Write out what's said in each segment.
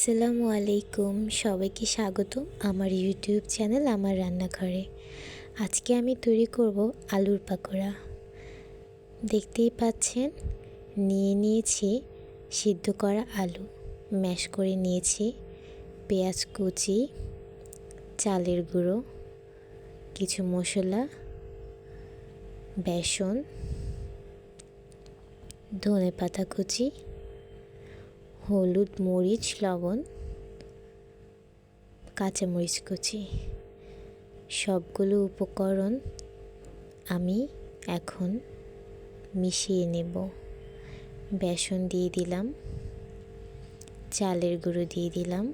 আসসালামু আলাইকুম। সবাইকে স্বাগত আমার ইউটিউব চ্যানেল আমার রান্নাঘরে। আজকে আমি তৈরি করব আলুর পাকোড়া। দেখতেই পাচ্ছেন, নিয়ে নিয়েছি সিদ্ধ করা আলু। ম্যাশ করে নিয়েছি পেঁয়াজ কুচি, চালের গুঁড়ো, কিছু মশলা, বেসন ধনে পাতা কুচি হলুদ মরিচ, লবণ, কাঁচামরিচ কুচি, সবগুলো উপকরণ আমি এখন মিশিয়ে নেব। বেসন দিয়ে দিলাম, চালের গুঁড়ো দিয়ে দিলাম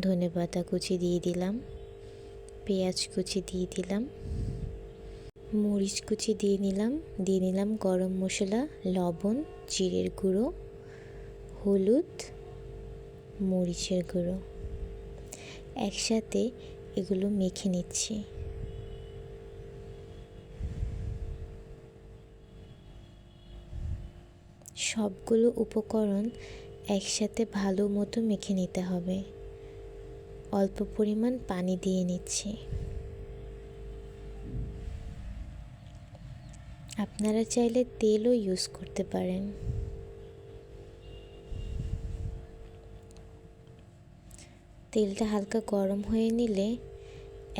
ধনে পাতা কুচি দিয়ে দিলাম, পেঁয়াজ কুচি দিয়ে দিলাম। মরিচ কুচি দিয়ে নিলাম। দিয়ে নিলাম গরম মশলা, লবণ, জিরের গুঁড়ো, হলুদ, মরিচের গুঁড়ো। একসাথে এগুলো মেখে নিচ্ছি। সবগুলো উপকরণ একসাথে ভালো মতো মেখে নিতে হবে। অল্প পরিমাণ পানি দিয়ে নিচ্ছি। আপনারা চাইলে তেলও ইউজ করতে পারেন। তেলটা হালকা গরম হয়ে নিলে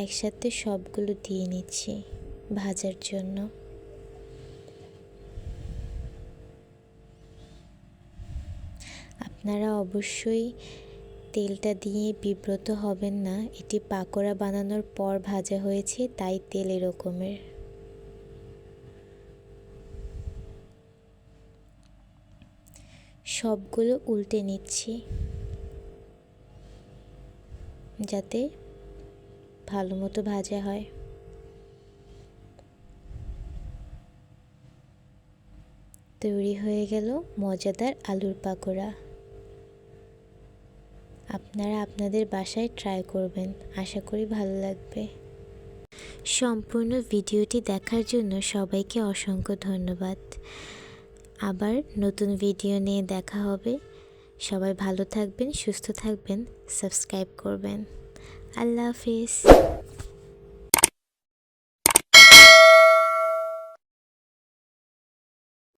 একসাথে সবগুলো দিয়ে নিচ্ছি ভাজার জন্য। আপনারা অবশ্যই তেলটা দিয়ে বিব্রত হবেন না। এটি পাকোড়া বানানোর পর ভাজা হয়েছে, তাই তেল এরকমের। সবগুলো উল্টে নিচ্ছি। যাতে ভালো মতো ভাজা হয়। তৈরি হয়ে গেল মজাদার আলুর পাকোড়া। আপনারা আপনাদের বাসায় ট্রাই করবেন। আশা করি ভালো লাগবে। সম্পূর্ণ ভিডিওটি দেখার জন্য সবাইকে অসংখ্য ধন্যবাদ। আবার নতুন ভিডিও নিয়ে দেখা হবে। সবাই ভালো থাকবেন, সুস্থ থাকবেন সাবস্ক্রাইব করবেন। আল্লাহ হাফিজ।